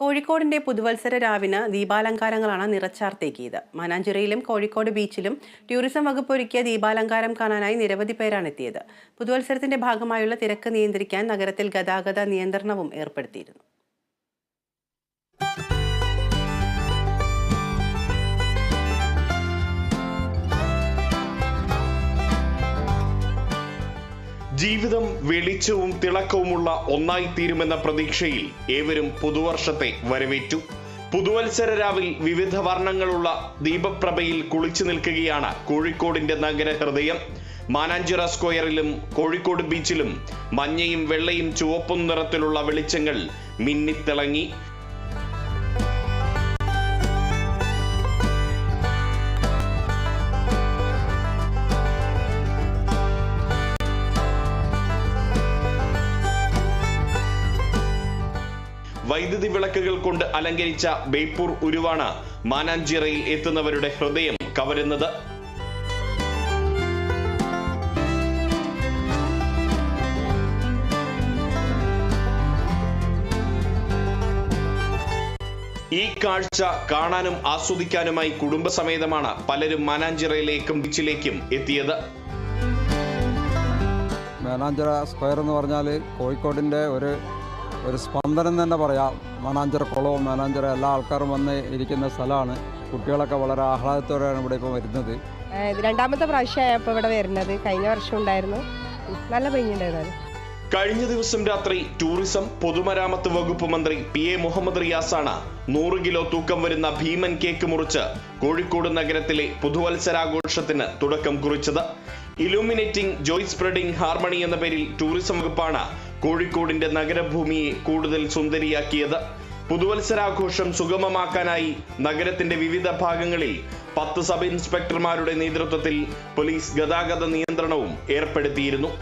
കോഴിക്കോടിന്റെ പുതുവത്സര രാവിന് ദീപാലങ്കാരങ്ങളാണ് നിറച്ചാർത്തേക്കിയത്. മാനാഞ്ചിറയിലും കോഴിക്കോട് ബീച്ചിലും ടൂറിസം വകുപ്പ് ഒരുക്കിയ ദീപാലങ്കാരം കാണാനായി നിരവധി പേരാണ് എത്തിയത്. പുതുവത്സരത്തിന്റെ ഭാഗമായുള്ള തിരക്ക് നിയന്ത്രിക്കാൻ നഗരത്തിൽ ഗതാഗത നിയന്ത്രണവും ഏർപ്പെടുത്തിയിരുന്നു. ജീവിതം വെളിച്ചവും തിളക്കവുമുള്ള ഒന്നായി തീരുമെന്ന പ്രതീക്ഷയിൽ ഏവരും പുതുവർഷത്തെ വരവേറ്റു. പുതുവത്സര രാവിൽ വിവിധ വർണങ്ങളുള്ള ദീപപ്രഭയിൽ കുളിച്ചു നിൽക്കുകയാണ് കോഴിക്കോടിന്റെ നഗര ഹൃദയം. മാനാഞ്ചിറ സ്ക്വയറിലും കോഴിക്കോട് ബീച്ചിലും മഞ്ഞയും വെള്ളയും ചുവപ്പും നിറത്തിലുള്ള വെളിച്ചങ്ങൾ മിന്നിത്തിളങ്ങി. വൈദ്യുതി വിളക്കുകൾ കൊണ്ട് അലങ്കരിച്ച ബേപ്പൂർ ഉരുവാണ് മാനാഞ്ചിറയിൽ എത്തുന്നവരുടെ ഹൃദയം കവരുന്നത്. ഈ കാഴ്ച കാണാനും ആസ്വദിക്കാനുമായി കുടുംബസമേതമാണ് പലരും മാനാഞ്ചിറയിലേക്കും ബീച്ചിലേക്കും എത്തിയത്. മാനാഞ്ചിറ സ്ക്വയർ എന്ന് പറഞ്ഞാൽ കോഴിക്കോടിന്റെ ഒരു ഒരു സ്പന്ദനം തന്നെ പറയാം. മനാഞ്ചർ കുളവും മനാഞ്ചർ എല്ലാ ആൾക്കാരും വന്ന് ഇരിക്കുന്ന സ്ഥലമാണ്. കുട്ടികളൊക്കെ വളരെ ആഹ്ലാദത്തോടെയാണ് ഇവിടെ ഇപ്പോൾ വരുന്നത്. രണ്ടാമത്തെ പ്രാവശ്യമായപ്പോൾ ഇവിടെ വരുന്നത്. കഴിഞ്ഞ വർഷം ഉണ്ടായിരുന്നു. നല്ല ഭംഗിയുണ്ടായിരുന്നു കഴിഞ്ഞ ദിവസം രാത്രി ടൂറിസം പൊതുമരാമത്ത് വകുപ്പ് മന്ത്രി പി എ മുഹമ്മദ് റിയാസാണ് നൂറ് കിലോ തൂക്കം വരുന്ന ഭീമൻ കേക്ക് മുറിച്ച് കോഴിക്കോട് നഗരത്തിലെ പുതുവത്സരാഘോഷത്തിന് തുടക്കം കുറിച്ചത്. ഇലൂമിനേറ്റിംഗ് ജോയ് സ്പ്രെഡിംഗ് ഹാർമണി എന്ന പേരിൽ ടൂറിസം വകുപ്പാണ് കോഴിക്കോടിന്റെ നഗരഭൂമിയെ കൂടുതൽ സുന്ദരിയാക്കിയത്. പുതുവത്സരാഘോഷം സുഗമമാക്കാനായി നഗരത്തിന്റെ വിവിധ ഭാഗങ്ങളിൽ പത്ത് സബ് ഇൻസ്പെക്ടർമാരുടെ നേതൃത്വത്തിൽ പോലീസ് ഗതാഗത നിയന്ത്രണവും ഏർപ്പെടുത്തിയിരുന്നു.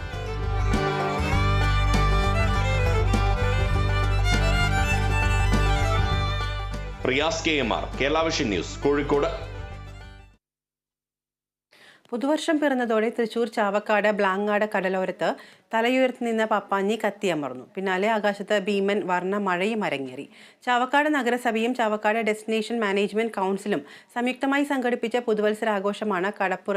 Riyas K M R Kerala vision news Kozhikode. പുതുവർഷം പിറന്നതോടെ തൃശൂർ ചാവക്കാട് ബ്ലാങ്ങാട് കടലോരത്ത് തലയുയർത്തി നിന്ന പപ്പാഞ്ഞി കത്തിയമർന്നു. പിന്നാലെ ആകാശത്ത് ഭീമൻ വർണ മഴയും അരങ്ങേറി. ചാവക്കാട് നഗരസഭയും ചാവക്കാട് ഡെസ്റ്റിനേഷൻ മാനേജ്മെന്റ് കൗൺസിലും സംയുക്തമായി സംഘടിപ്പിച്ച പുതുവത്സരാഘോഷമാണ് കടപ്പുറ